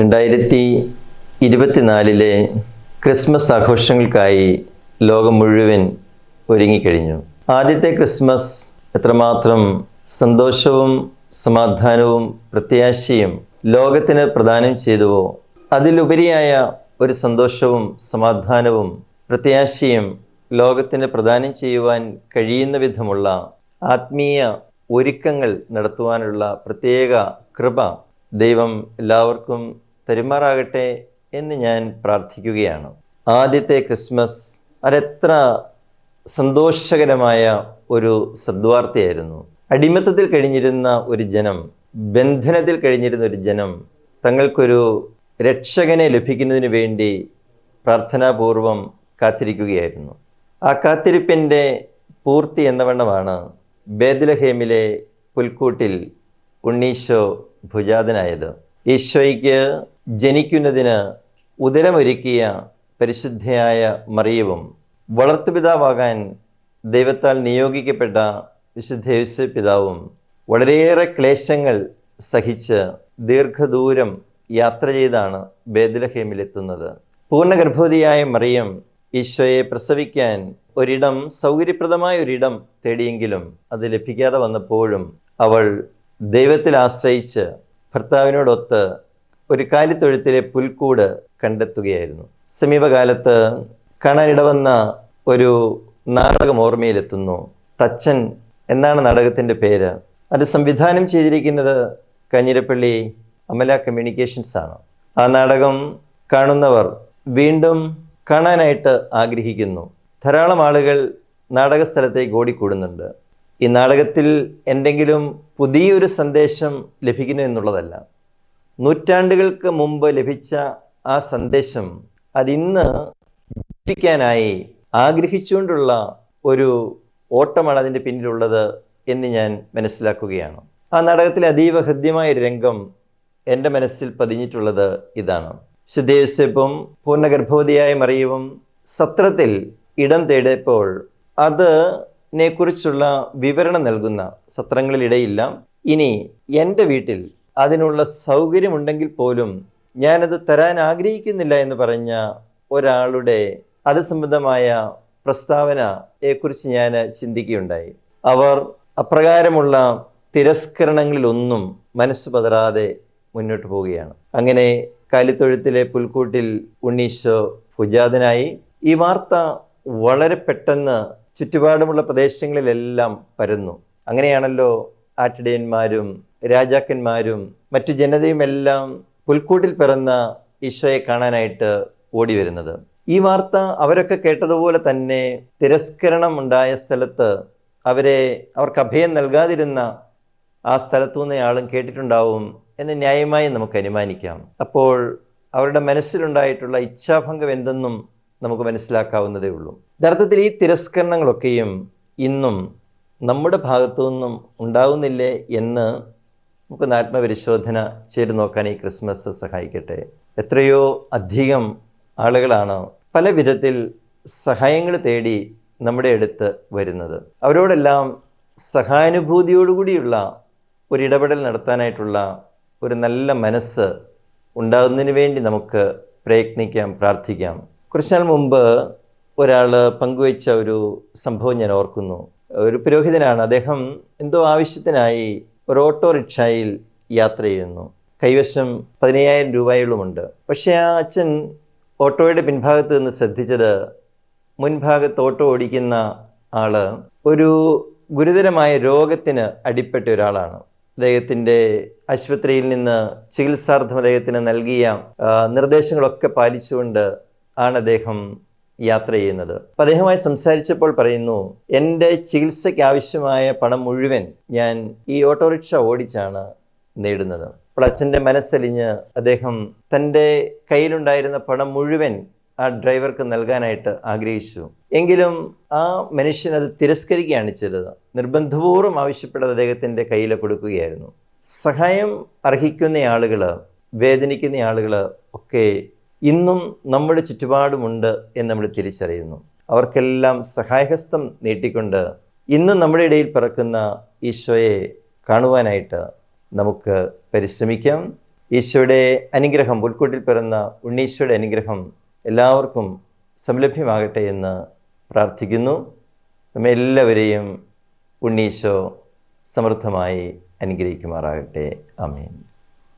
രണ്ടായിരത്തി ഇരുപത്തിനാലിലെ ക്രിസ്മസ് ആഘോഷങ്ങൾക്കായി ലോകം മുഴുവൻ ഒരുങ്ങിക്കഴിഞ്ഞു. ആദ്യത്തെ ക്രിസ്മസ് എത്രമാത്രം സന്തോഷവും സമാധാനവും പ്രത്യാശയും ലോകത്തിന് പ്രദാനം ചെയ്തുവോ അതിലുപരിയായ ഒരു സന്തോഷവും സമാധാനവും പ്രത്യാശയും ലോകത്തിന് പ്രദാനം ചെയ്യുവാൻ കഴിയുന്ന വിധമുള്ള ആത്മീയ ഒരുക്കങ്ങൾ നടത്തുവാനുള്ള പ്രത്യേക കൃപ ദൈവം എല്ലാവർക്കും തരുമാറാകട്ടെ എന്ന് ഞാൻ പ്രാർത്ഥിക്കുകയാണ്. ആദ്യത്തെ ക്രിസ്മസ് അതെത്ര സന്തോഷകരമായ ഒരു സദ്വാർത്തയായിരുന്നു. അടിമത്തത്തിൽ കഴിഞ്ഞിരുന്ന ഒരു ജനം ബന്ധനത്തിൽ കഴിഞ്ഞിരുന്ന ഒരു ജനം തങ്ങൾക്കൊരു രക്ഷകനെ ലഭിക്കുന്നതിന് വേണ്ടി പ്രാർത്ഥനാപൂർവം കാത്തിരിക്കുകയായിരുന്നു. ആ കാത്തിരിപ്പിന്റെ പൂർത്തി എന്നവണ്ണമാണ് ബേദലഹേമിലെ പുൽക്കൂട്ടിൽ ഉണ്ണീശോ ഭുജാതനായത്. ഈശോയ്ക്ക് ജനിക്കുന്നതിന് ഉദരമൊരുക്കിയ പരിശുദ്ധയായ മറിയവും വളർത്തുപിതാവാകാൻ ദൈവത്താൽ നിയോഗിക്കപ്പെട്ട വിശുദ്ധ പിതാവും വളരെയേറെ ക്ലേശങ്ങൾ സഹിച്ച് ദീർഘദൂരം യാത്ര ചെയ്താണ് ബേദലഹേമിലെത്തുന്നത് പൂർണഗർഭവതിയായ മറിയം ഈശോയെ പ്രസവിക്കാൻ ഒരിടം സൗകര്യപ്രദമായ ഒരിടം തേടിയെങ്കിലും അത് ലഭിക്കാതെ വന്നപ്പോഴും അവൾ ദൈവത്തിൽ ആശ്രയിച്ച് ഭർത്താവിനോടൊത്ത് ഒരു കാലിത്തൊഴുത്തിലെ പുൽക്കൂട് കണ്ടെത്തുകയായിരുന്നു. സമീപകാലത്ത് കാണാനിടവന്ന ഒരു നാടകം ഓർമ്മയിലെത്തുന്നു. തച്ചൻ എന്നാണ് നാടകത്തിന്റെ പേര്. അത് സംവിധാനം ചെയ്തിരിക്കുന്നത് കഞ്ഞിരപ്പള്ളി അമല കമ്മ്യൂണിക്കേഷൻസ് ആണ്. ആ നാടകം കാണുന്നവർ വീണ്ടും കാണാനായിട്ട് ആഗ്രഹിക്കുന്നു. ധാരാളം ആളുകൾ നാടക സ്ഥലത്തേക്ക് ഓടിക്കൂടുന്നുണ്ട്. ഈ നാടകത്തിൽ എന്തെങ്കിലും പുതിയൊരു സന്ദേശം ലഭിക്കുന്നു എന്നുള്ളതല്ല. നൂറ്റാണ്ടുകൾക്ക് മുമ്പ് ലഭിച്ച ആ സന്ദേശം അതിന്ന് ജീവിക്കാനായി ആഗ്രഹിച്ചുകൊണ്ടുള്ള ഒരു ഓട്ടമാണ് അതിന്റെ പിന്നിലുള്ളത് എന്ന് ഞാൻ മനസ്സിലാക്കുകയാണ്. ആ നാടകത്തിലെ അതീവ ഹൃദ്യമായ രംഗം എന്റെ മനസ്സിൽ പതിഞ്ഞിട്ടുള്ളത് ഇതാണ്. ശുദ്ധേവസ്യപ്പും പൂർണഗർഭവതിയായ മറിയവും സത്രത്തിൽ ഇടം തേടിയപ്പോൾ അതിനെക്കുറിച്ചുള്ള വിവരണം നൽകുന്ന സത്രങ്ങളിലിടയില്ല. ഇനി എന്റെ വീട്ടിൽ അതിനുള്ള സൗകര്യമുണ്ടെങ്കിൽ പോലും ഞാനത് തരാൻ ആഗ്രഹിക്കുന്നില്ല എന്ന് പറഞ്ഞ ഒരാളുടെ അത് സംബന്ധമായ പ്രസ്താവനയെക്കുറിച്ച് ഞാൻ ചിന്തിക്കുകയുണ്ടായി. അവർ അപ്രകാരമുള്ള തിരസ്കരണങ്ങളിലൊന്നും മനസ്സ് പതറാതെ മുന്നോട്ട് പോവുകയാണ്. അങ്ങനെ കാലിത്തൊഴുത്തിലെ പുൽക്കൂട്ടിൽ ഉണ്ണീശോ ഭുജാതനായി ഈ വാർത്ത വളരെ പെട്ടെന്ന് ചുറ്റുപാടുമുള്ള പ്രദേശങ്ങളിലെല്ലാം പരന്നു. അങ്ങനെയാണല്ലോ ആട്ടിടയന്മാരും രാജാക്കന്മാരും മറ്റു ജനതയുമെല്ലാം പുൽക്കൂട്ടിൽ പിറന്ന ഈശോയെ കാണാനായിട്ട് ഓടി വരുന്നത്. ഈ വാർത്ത അവരൊക്കെ കേട്ടതുപോലെ തന്നെ തിരസ്കരണം ഉണ്ടായ സ്ഥലത്ത് അവരെ അവർക്ക് അഭയം നൽകാതിരുന്ന ആ സ്ഥലത്തു നിന്നയാളും കേട്ടിട്ടുണ്ടാവും എന്ന് ന്യായമായി നമുക്ക് അനുമാനിക്കാം. അപ്പോൾ അവരുടെ മനസ്സിലുണ്ടായിട്ടുള്ള ഇച്ഛാഭംഗം എന്തെന്നും നമുക്ക് മനസ്സിലാക്കാവുന്നതേ ഉള്ളൂ. യഥാർത്ഥത്തിൽ ഈ തിരസ്കരണങ്ങളൊക്കെയും ഇന്നും നമ്മുടെ ഭാഗത്തു നിന്നും ഉണ്ടാവുന്നില്ലേ എന്ന് നമുക്കൊന്ന് ആത്മപരിശോധന ചെയ്ത് നോക്കാൻ ഈ ക്രിസ്മസ് സഹായിക്കട്ടെ. എത്രയോ അധികം ആളുകളാണ് പല വിധത്തിൽ സഹായങ്ങൾ തേടി നമ്മുടെ അടുത്ത് വരുന്നത്. അവരോടെല്ലാം സഹാനുഭൂതിയോടുകൂടിയുള്ള ഒരു ഇടപെടൽ നടത്താനായിട്ടുള്ള ഒരു നല്ല മനസ്സ് ഉണ്ടാകുന്നതിന് വേണ്ടി നമുക്ക് പ്രയത്നിക്കാം പ്രാർത്ഥിക്കാം. കുറച്ചാൾ മുമ്പ് ഒരാൾ പങ്കുവച്ച ഒരു സംഭവം ഞാൻ ഓർക്കുന്നു. ഒരു പുരോഹിതനാണ്. അദ്ദേഹം എന്തോ ആവശ്യത്തിനായി ഒരു ഓട്ടോറിക്ഷയിൽ യാത്ര ചെയ്യുന്നു കൈവശം പതിനയ്യായിരം രൂപയോളമുണ്ട്. പക്ഷേ ആ അച്ഛൻ ഓട്ടോയുടെ പിൻഭാഗത്ത് നിന്ന് ശ്രദ്ധിച്ചത് മുൻഭാഗത്ത് ഓട്ടോ ഓടിക്കുന്ന ആൾ ഒരു ഗുരുതരമായ രോഗത്തിന് അടിപ്പെട്ട ഒരാളാണ്. അദ്ദേഹത്തിന്റെ ആശുപത്രിയിൽ നിന്ന് ചികിത്സാർത്ഥം അദ്ദേഹത്തിന് നൽകിയ നിർദ്ദേശങ്ങളൊക്കെ പാലിച്ചുകൊണ്ട് ആണ് അദ്ദേഹം യാത്ര ചെയ്യുന്നത്. അപ്പം അദ്ദേഹമായി സംസാരിച്ചപ്പോൾ പറയുന്നു എന്റെ ചികിത്സയ്ക്ക് ആവശ്യമായ പണം മുഴുവൻ ഞാൻ ഈ ഓട്ടോറിക്ഷ ഓടിച്ചാണ് നേടുന്നത്. അപ്പോൾ അച്ഛന്റെ മനസ്സലിഞ്ഞ് അദ്ദേഹം തന്റെ കയ്യിലുണ്ടായിരുന്ന പണം മുഴുവൻ ആ ഡ്രൈവർക്ക് നൽകാനായിട്ട് ആഗ്രഹിച്ചു. എങ്കിലും ആ മനുഷ്യൻ അത് തിരസ്കരിക്കുകയാണ് ചെയ്തത്. നിർബന്ധപൂർവം ആവശ്യപ്പെട്ടത് അദ്ദേഹത്തിന്റെ കയ്യിൽ കൊടുക്കുകയായിരുന്നു. സഹായം അർഹിക്കുന്ന ആളുകൾ വേദനിക്കുന്ന ആളുകൾ ഒക്കെ ഇന്നും നമ്മുടെ ചുറ്റുപാടുമുണ്ട് എന്ന് നമ്മൾ തിരിച്ചറിയുന്നു. അവർക്കെല്ലാം സഹായഹസ്തം നീട്ടിക്കൊണ്ട് ഇന്നും നമ്മുടെ ഇടയിൽ പിറക്കുന്ന ഈശോയെ കാണുവാനായിട്ട് നമുക്ക് പരിശ്രമിക്കാം. ഈശോയുടെ അനുഗ്രഹം പുൽക്കൂട്ടിൽ പിറന്ന ഉണ്ണീശോയുടെ അനുഗ്രഹം എല്ലാവർക്കും സംലഭ്യമാകട്ടെ എന്ന് പ്രാർത്ഥിക്കുന്നു. നമ്മെല്ലാവരെയും ഉണ്ണീശോ സമൃദ്ധമായി അനുഗ്രഹിക്കുമാറാകട്ടെ. ആമേൻ.